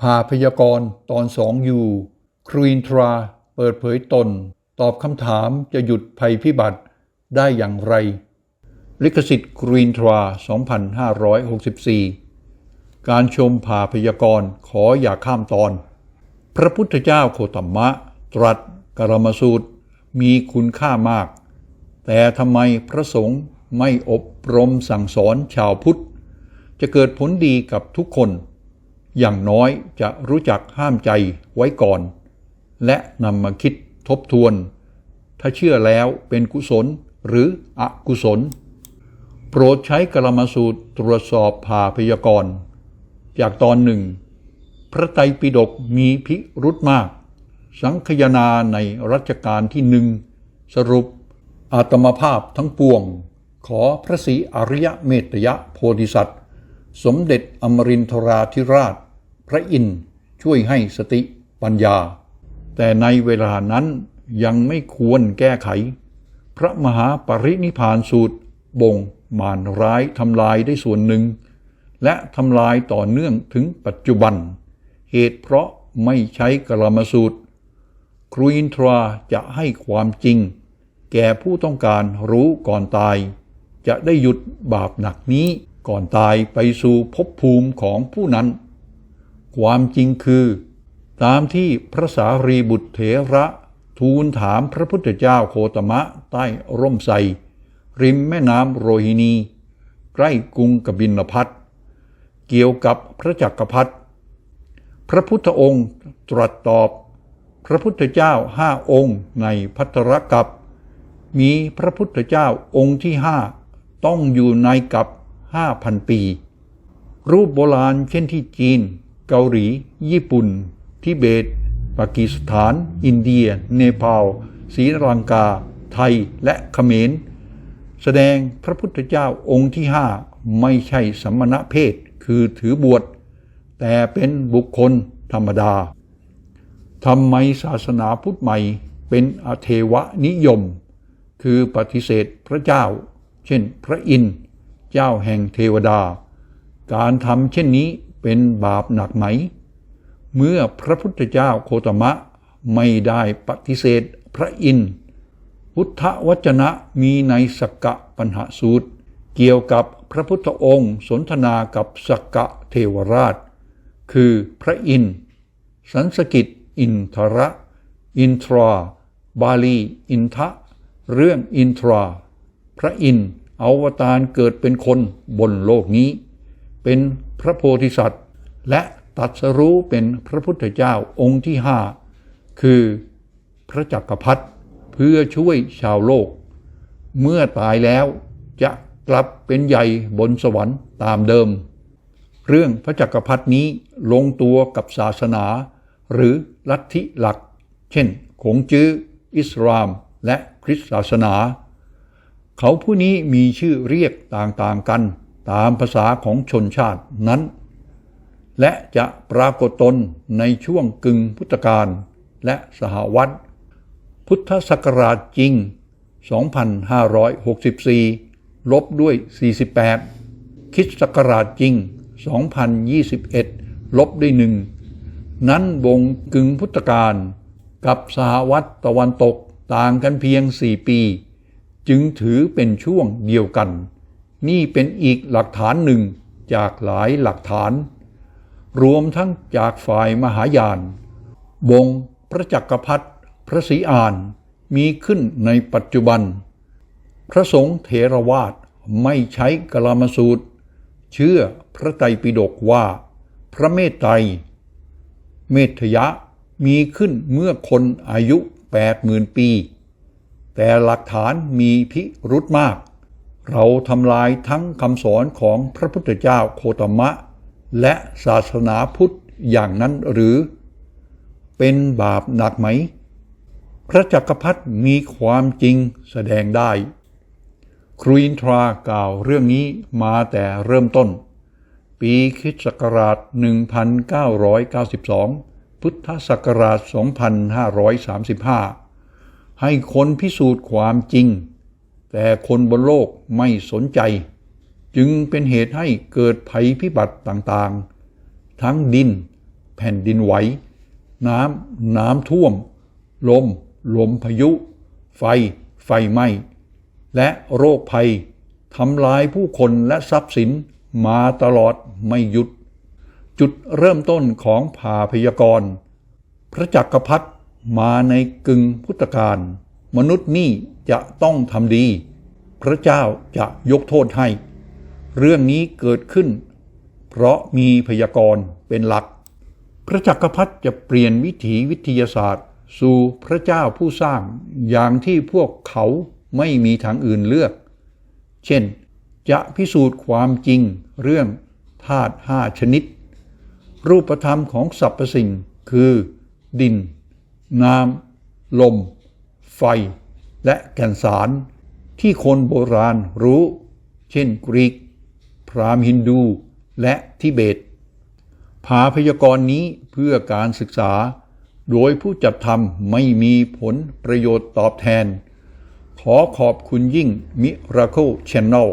พาพยากรณ์ตอนสองอยู่ครูอินทราเปิดเผยตน ตอบคำถามจะหยุดภัยพิบัติได้อย่างไร ลิขสิทธิ์ครูอินทรา 2564 การชมพาพยากรณ์ขออย่าข้ามตอน พระพุทธเจ้าโคตมะ ตรัสกรมสูตร มีคุณค่ามาก แต่ทำไมพระสงฆ์ไม่อบรมสั่งสอนชาวพุทธ จะเกิดผลดีกับทุกคน อย่างน้อยจะรู้จักห้ามใจไว้ก่อน และนำมาคิดทบทวน ถ้าเชื่อแล้วเป็นกุศลหรืออกุศล โปรดใช้กรมสูตรตรวจสอบพาพยากรณ์จากตอนหนึ่ง พระไตรปิฎกมีพิรุธมาก สังคยนาในรัชกาลที่หนึ่ง สรุปอาตมภาพทั้งปวง ขอพระศรีอริยเมตยโพธิสัตว์ สมเด็จอมรินทราธิราช พระอินทร์ช่วยให้สติปัญญา แต่ในเวลานั้นยังไม่ควรแก้ไข พระมหาปรินิพานสูตร บ่งมารร้ายทำลายได้ส่วนหนึ่ง และทำลายต่อเนื่องถึงปัจจุบัน เหตุเพราะไม่ใช้กรมสูตร ครูอินทราจะให้ความจริง แก่ผู้ต้องการรู้ก่อนตาย จะได้หยุดบาปหนักนี้ก่อนตายไปสู่ภพภูมิของผู้นั้น ความจริงคือ ตามที่พระสารีบุตรเถระ ทูลถามพระพุทธเจ้าโคตมะใต้ร่มไทรริมแม่น้ำโรฮินี ใกล้กรุงกบินพัทเกี่ยวกับพระจักรพรรดิพระพุทธองค์ตรัสตอบ พระพุทธเจ้าห้าองค์ในพัตรกับ มีพระพุทธเจ้าองค์ที่ห้าต้องอยู่ในกับห้าพันปี รูปโบราณเช่นที่จีน เกาหลี ญี่ปุ่น ทิเบต ปากีสถาน อินเดีย เนปาลศรีลังกา ไทยและเขมร แสดงพระพุทธเจ้าองค์ที่ห้าไม่ใช่สมณะเพศคือถือบวชแต่เป็นบุคคลธรรมดาทำไมศาสนาพุทธใหม่เป็นอเทวนิยม คือปฏิเสธพระเจ้า เช่นพระอินทร์เจ้าแห่งเทวดา การทำเช่นนี้ เป็นบาปหนักไหม เมื่อพระพุทธเจ้าโคตมะไม่ได้ปฏิเสธพระอินทร์พุทธวจนะมีในสกกะปัญหาสูตร เกี่ยวกับพระพุทธองค์สนทนากับสกกะเทวราช คือพระอินทร์สันสกิตอินทระ อินทรา บาลี อินทะ เรื่องอินทรา พระอินทร์อวตารเกิดเป็นคนบนโลกนี้ เป็นพระโพธิสัตว์ และตัดสรู้เป็นพระพุทธเจ้าองค์ที่ห้าคือพระจักรพรรดิเพื่อช่วยชาวโลก เมื่อตายแล้วจะกลับเป็นใหญ่บนสวรรค์ตามเดิม เรื่องพระจักรพรรดินี้ลงตัวกับศาสนา หรือลัทธิหลัก เช่นขงจื้อ อิสลาม และคริสต์ศาสนา เขาผู้นี้มีชื่อเรียกต่างๆกัน ตามภาษาของชนชาตินั้น และจะปรากฏตนในช่วงกึ่งพุทธกาลและสหวัตพุทธศักราชจริง 2564 ลบด้วย 48 คิดศักราชจริง 2021 ลบด้วยหนึ่งนั้นวงกึ่งพุทธกาลกับสหวัตตะวันตกต่างกันเพียง 4 ปี จึงถือเป็นช่วงเดียวกัน นี่เป็นอีกหลักฐานหนึ่งจากหลายหลักฐาน รวมทั้งจากฝ่ายมหายานวงพระจักรพรรดิพระศรีอานมีขึ้นในปัจจุบัน พระสงฆ์เถรวาทไม่ใช้กลามสูตร เชื่อพระไตรปิฎกว่า พระเมตไตร เมธยะมีขึ้นเมื่อคนอายุแปดหมื่นปี แต่หลักฐานมีพิรุธมาก เราทำลายทั้งคำสอนของพระพุทธเจ้าโคตมะ และศาสนาพุทธอย่างนั้นหรือ เป็นบาปหนักไหม พระจักรพรรดิมีความจริงแสดงได้ ครูอินทรากล่าวเรื่องนี้มาแต่เริ่มต้น ปีคิศักราช 1992 พุทธศักราช 2535 ให้คนพิสูจน์ความจริง แต่คนบนโลกไม่สนใจ จึงเป็นเหตุให้เกิดภัยพิบัติต่างๆ ทั้งดิน แผ่นดินไหว น้ำ น้ำท่วม ลม ลมพายุ ไฟ ไฟไหม้ และโรคภัยทำลายผู้คนและทรัพย์สินมาตลอดไม่หยุด จุดเริ่มต้นของภาพยากรณ์พระจักรพรรดิมาในกึ่งพุทธกาล มนุษย์นี่จะต้องทำดี พระเจ้าจะยกโทษให้ เรื่องนี้เกิดขึ้น เพราะมีพยากรณ์เป็นหลัก พระจักรพรรดิจะเปลี่ยนวิถีวิทยาศาสตร์ สู่พระเจ้าผู้สร้างอย่างที่พวกเขาไม่มีทางอื่นเลือก เช่น จะพิสูจน์ความจริงเรื่องธาตุห้าชนิด รูปธรรมของสรรพสิ่งคือ ดิน น้ำ ลม ไฟ และแก่นสาร ที่คนโบราณรู้ เช่นกรีก พราหมณ์ฮินดู และทิเบตภาพยากรณ์นี้เพื่อการศึกษา โดยผู้จัดทำไม่มีผลประโยชน์ตอบแทน ขอขอบคุณยิ่ง Miracle Channel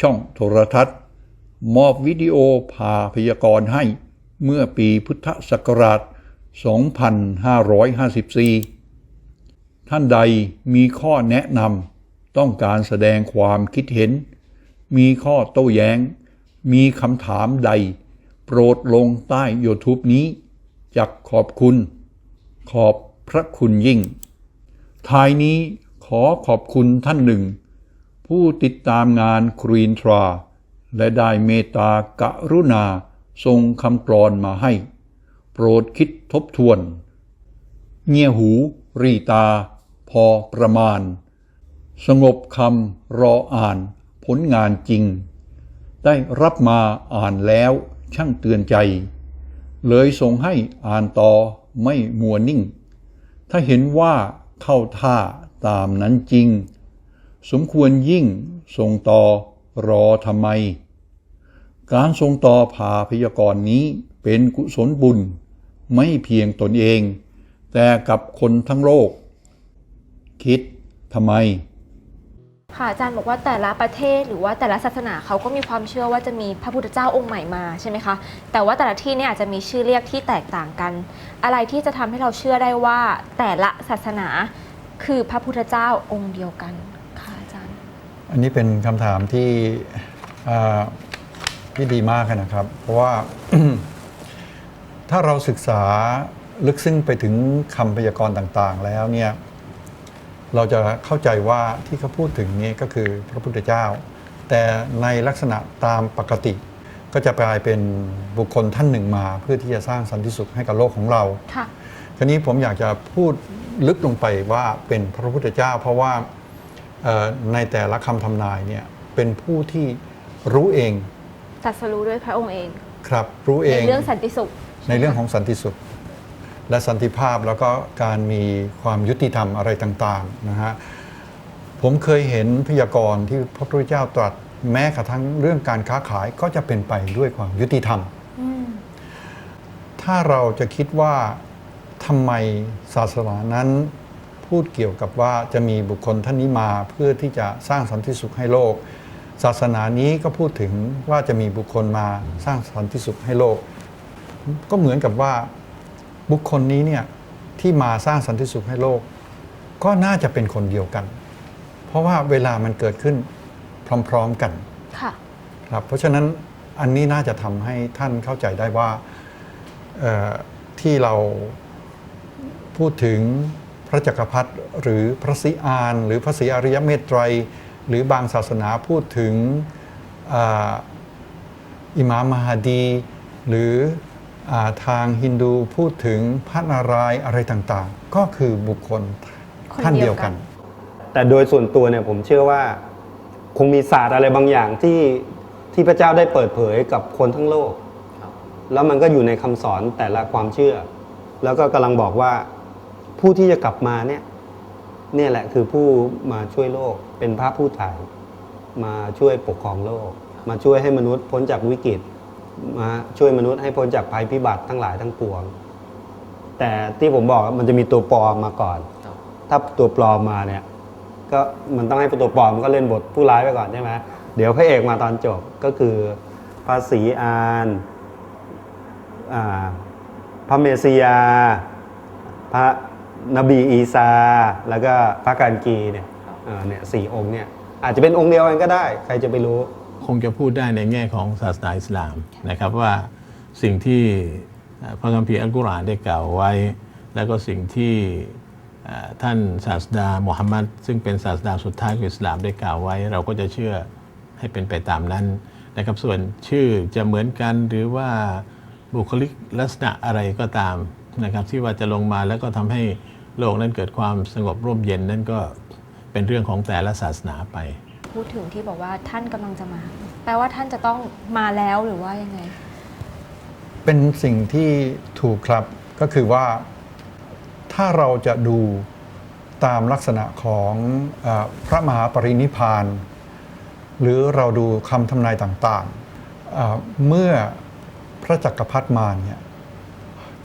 ช่องโทรทัศน์ มอบวิดีโอพาพยากรณ์ให้เมื่อปีพุทธศักราช 2554 ท่านใดมีข้อแนะนำต้องการแสดงความคิดเห็น มีข้อโต้แย้ง มีคำถามใด โปรดลงใต้ YouTube นี้จักขอบคุณ ขอบพระคุณยิ่ง ท้ายนี้ขอขอบคุณท่านหนึ่ง ผู้ติดตามงานครีนทรา และได้เมตตากรุณาส่งคำกรอนมาให้ โปรดคิดทบทวน เงียหู รีตา พอประมาณ สงบคำรออ่านผลงานจริง ได้รับมาอ่านแล้วช่างเตือนใจ เลยส่งให้อ่านต่อไม่มัวนิ่ง ถ้าเห็นว่าเข้าท่าตามนั้นจริง สมควรยิ่งส่งต่อรอทำไม การส่งต่อพาพยากรณ์นี้เป็นกุศลบุญ ไม่เพียงตนเอง แต่กับคนทั้งโลก คิดทำไม ค่ะอาจารย์บอกว่าแต่ละประเทศหรือว่าแต่ละศาสนาเขาก็มีความเชื่อว่าจะมีพระพุทธเจ้าองค์ใหม่มาใช่ไหมคะแต่ว่าแต่ละที่เนี่ยอาจจะมีชื่อเรียกที่แตกต่างกัน อะไรที่จะทำให้เราเชื่อได้ว่าแต่ละศาสนาคือพระพุทธเจ้าองค์เดียวกันค่ะอาจารย์ อันนี้เป็นคำถามที่อ่าที่ดีมากนะครับ เพราะว่า ถ้าเราศึกษาลึกซึ้งไปถึงคำพยากรณ์ต่าง ๆ แล้วเนี่ย เราจะเข้าใจว่าที่เขาพูดถึงนี้ก็คือพระพุทธเจ้า แต่ในลักษณะตามปกติ ก็จะกลายเป็นบุคคลท่านหนึ่งมา เพื่อที่จะสร้างสันติสุขให้กับโลกของเราค่ะทีนี้ผมอยากจะพูดลึกลงไปว่าเป็นพระพุทธเจ้า เพราะว่าเอ่อในแต่ละคำทำนายเนี่ยเป็นผู้ที่รู้เองตรัสรู้ด้วยพระองค์เอง ครับรู้เอในงเรื่องสันติสุข ในเรื่องของสันติสุข และสันติภาพแล้วก็การมีความยุติธรรมอะไรต่างๆนะฮะผมเคยเห็นพยากรณ์ที่พระพุทธเจ้าตรัสแม้กระทั่งเรื่องการค้าขายก็จะเป็นไปด้วยความยุติธรรมอืมถ้าเราจะคิดว่าทำไมศาสนานั้นพูดเกี่ยวกับว่าจะมีบุคคลท่านนี้มาเพื่อที่จะสร้างสันติสุขให้โลก ศาสนานี้ก็พูดถึงว่าจะมีบุคคลมาสร้างสันติสุขให้โลก ก็เหมือนกับว่า บุคคลนี้เนี่ยที่มาสร้างสันติสุขให้โลก ก็น่าจะเป็นคนเดียวกัน เพราะว่าเวลามันเกิดขึ้นพร้อมๆกันค่ะครับเพราะฉะนั้นอันนี้น่าจะทำให้ท่านเข้าใจได้ว่าเอ่อที่เราพูดถึงพระจักรพรรดิหรือพระศรีอาน หรือพระศรีอริยเมตไตรยหรือบางศาสนาพูดถึงอาอิหมามมหาดี หรืออา ทางฮินดูพูดถึงพระนารายณ์อะไรต่างๆ ก็คือบุคคลคนท่านเดีเดียยววกักันนแต่โดยส่วนตัวเนี่ยผมเชื่อว่าคงมีศาสตร์อะไรบางอย่างที่ที่พระเจ้าได้เปิดเผยกับคนทั้งโลก แล้วมันก็อยู่ในคำสอนแต่ละความเชื่อ แล้วก็กำลังบอกว่าผู้ที่จะกลับมาเนี่ยเนี่ยแหละคือผู้มาช่วยโลกเป็นพระผู้ไถ่มาช่วยปกครองโลก มาช่วยให้มนุษย์พ้นจากวิกฤต มาช่วยมนุษย์ให้พ้นจากภัยพิบัติทั้งหลายทั้งปวง แต่ที่ผมบอกว่ามันจะมีตัวปลอมมาก่อนถ้าตัวปลอมมาเนี่ย ก็มันต้องให้ตัวปลอมมันก็เล่นบทผู้ร้ายไปก่อนใช่ไหมเดี๋ยวพระเอกมาตอนจบก็คือภาษีอานอ่าพระเมสสิยา พระนบีอีซา แล้วก็พระการกีเนี่ยเอ่อเนี่ยสี่องค์เนี่ยอาจจะเป็นองค์เดียวกันก็ได้ ใครจะไปรู้ คงจะพูดได้ในแง่ของศาสนาอิสลามนะครับว่าสิ่งที่พระคัมภีร์อัลกุรอานได้กล่าวไว้ แล้วก็สิ่งที่ท่านศาสดามุฮัมมัดซึ่งเป็นศาสดาสุดท้ายของอิสลามได้กล่าวไว้ เราก็จะเชื่อให้เป็นไปตามนั้นนะครับส่วนชื่อจะเหมือนกันหรือว่าบุคลิกลักษณะอะไรก็ตามนะครับที่ว่าจะลงมาแล้วก็ทำให้โลกนั้นเกิดความสงบร่มเย็นนั่นก็เป็นเรื่องของแต่ละศาสนาไป พูดถึงที่บอกว่าท่านกำลังจะมา แปลว่าท่านจะต้องมาแล้วหรือว่ายังไง เป็นสิ่งที่ถูกครับก็คือว่าถ้าเราจะดูตามลักษณะของอพระมหาปรินิพาน หรือเราดูคำทำนายต่างๆ เมื่อพระจักรพรรดิมาเนี่ย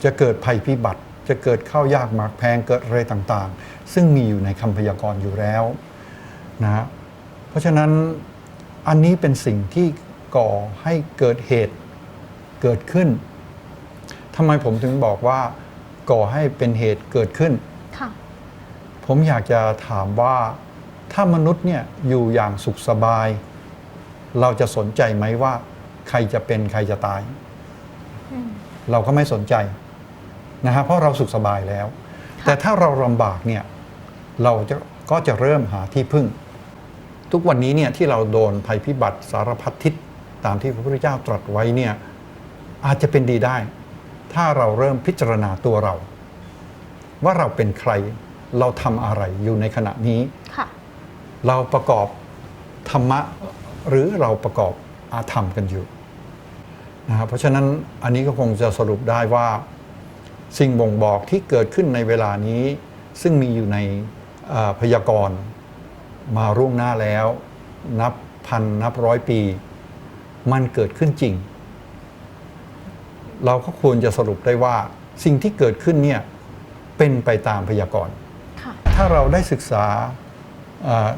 จะเกิดภัยพิบัติ จะเกิดข้าวยากหมากแพงเกิดอะไรต่างๆ ซึ่งมีอยู่ในคำพยากรณ์อยู่แล้วนะ ราะฉะนั้นอันนี้เป็นสิ่งที่ก่อให้เกิดเหตุเกิดขึ้นทำไมผมถึงบอกว่า ก่อให้เป็นเหตุเกิดขึ้น ค่ะ ผมอยากจะถามว่าถ้ามนุษย์เนี่ยอยู่อย่างสุขสบาย เราจะสนใจไหมว่า ใครจะเป็นใครจะตาย อืม เราก็ไม่สนใจนะฮะเพราะเราสุขสบายแล้ว แต่ถ้าเราลำบากเนี่ย เราจะก็จะเริ่มหาที่พึ่ง ทุกวันนี้เนี่ยที่เราโดนภัยพิบัติสารพัดทิศตามที่พระพุทธเจ้าตรัสไว้เนี่ยอาจจะเป็นดีได้ ถ้าเราเริ่มพิจารณาตัวเรา ว่าเราเป็นใครเราทำอะไรอยู่ในขณะนี้ค่ะเราประกอบธรรมะหรือเราประกอบอาธรรมกันอยู่นะครับเพราะฉะนั้นอันนี้ก็คงจะสรุปได้ว่า สิ่งบ่งบอกที่เกิดขึ้นในเวลานี้ ซึ่งมีอยู่ในเอ่อพยากรณ์ มาร่วงหน้าแล้ว นับพันนับร้อยปี มันเกิดขึ้นจริง เราก็ควรจะสรุปได้ว่า สิ่งที่เกิดขึ้นเนี่ยเป็นไปตามพยากรณ์ค่ะถ้าเราได้ศึกษาเอ่อ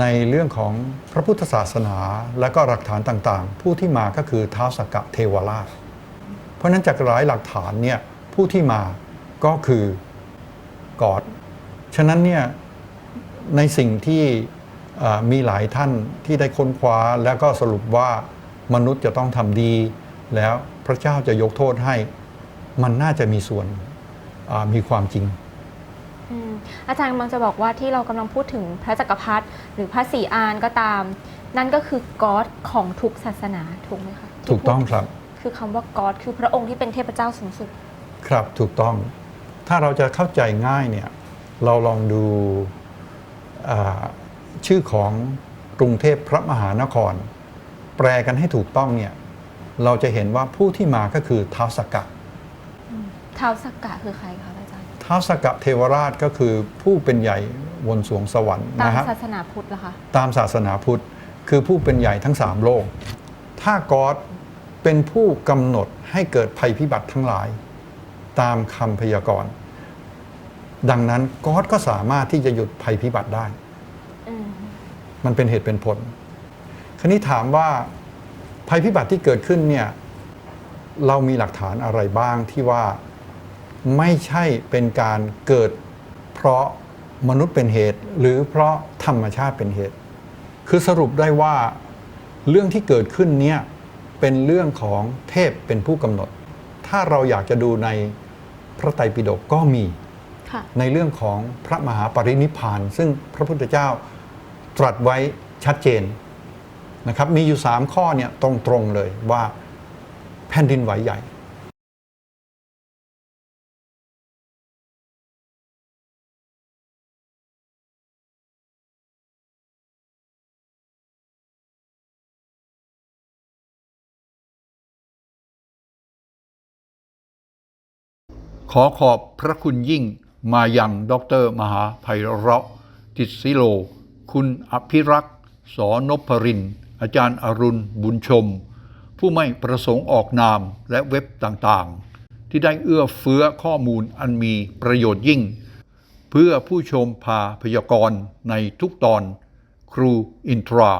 ในเรื่องของพระพุทธศาสนา และก็หลักฐานต่างๆ ผู้ที่มาก็คือท้าวสกกะเทวราช เพราะฉะนั้นจากหลายหลักฐานเนี่ยผู้ที่มาก็คือกอด ฉะนั้นเนี่ย ในสิ่งที่เอ่อมีหลายท่านที่ได้ค้นคว้าแล้วก็สรุปว่ามนุษย์จะต้องทำดี แล้วพระเจ้าจะยกโทษให้มันน่าจะมีส่วนอ่ามีความจริงอืมอาจารย์กำลังจะบอกว่าที่เรากำลังพูดถึงพระจักรพรรดิหรือพระศรีอานก็ตาม นั่นก็คือก๊อดของทุกศาสนาถูกไหมคะถูกต้องครับ คือคำว่าก๊อดคือพระองค์ที่เป็นเทพเจ้าสูงสุด ครับถูกต้อง ถ้าเราจะเข้าใจง่ายเนี่ยเราลองดูอ่า ชื่อของกรุงเทพพระมหานคร แปลกันให้ถูกต้องเนี่ยเราจะเห็นว่าผู้ที่มาก็คือท้าวสกกะท้าวสักกะคือใครคะอาจารย์ท้าวสกกะเทวราชก็คือผู้เป็นใหญ่บนสวงสวรรค์ตามนะฮะศาสนาพุทธเหรอคะตามศาสนาพุทธคือผู้เป็นใหญ่ทั้งสามโลก ถ้ากอดเป็นผู้กำหนดให้เกิดภัยพิบัติทั้งหลาย ตามคำพยากรณ์ ดังนั้นกอดก็สามารถที่จะหยุดภัยพิบัติได้อืมมันเป็นเหตุเป็นผล คราวนี้ถามว่าภัยพิบัติที่เกิดขึ้นเนี่ยเรามีหลักฐานอะไรบ้างที่ว่าไม่ใช่เป็นการเกิดเพราะมนุษย์เป็นเหตุ หรือเพราะธรรมชาติเป็นเหตุ คือสรุปได้ว่าเรื่องที่เกิดขึ้นเนี่ยเป็นเรื่องของเทพเป็นผู้กำหนด ถ้าเราอยากจะดูในพระไตรปิฎกก็มีค่ะ ในเรื่องของพระมหาปรินิพาน ซึ่งพระพุทธเจ้าตรัสไว้ชัดเจนนะครับมีอยู่ 3 ข้อเนี่ยตรงๆเลยว่าแผ่นดินไหวใหญ่ขอขอบพระคุณยิ่ง มายังดรมหาไพเราะติสิโล คุณอภิรักษ์สอนพริน อาจารย์อรุณบุญชม ผู้ไม่ประสงค์ออกนามและเว็บต่างๆ ที่ได้เอื้อเฟื้อข้อมูลอันมีประโยชน์ยิ่ง เพื่อผู้ชมพาพยากรณ์ในทุกตอน ครูอินทรา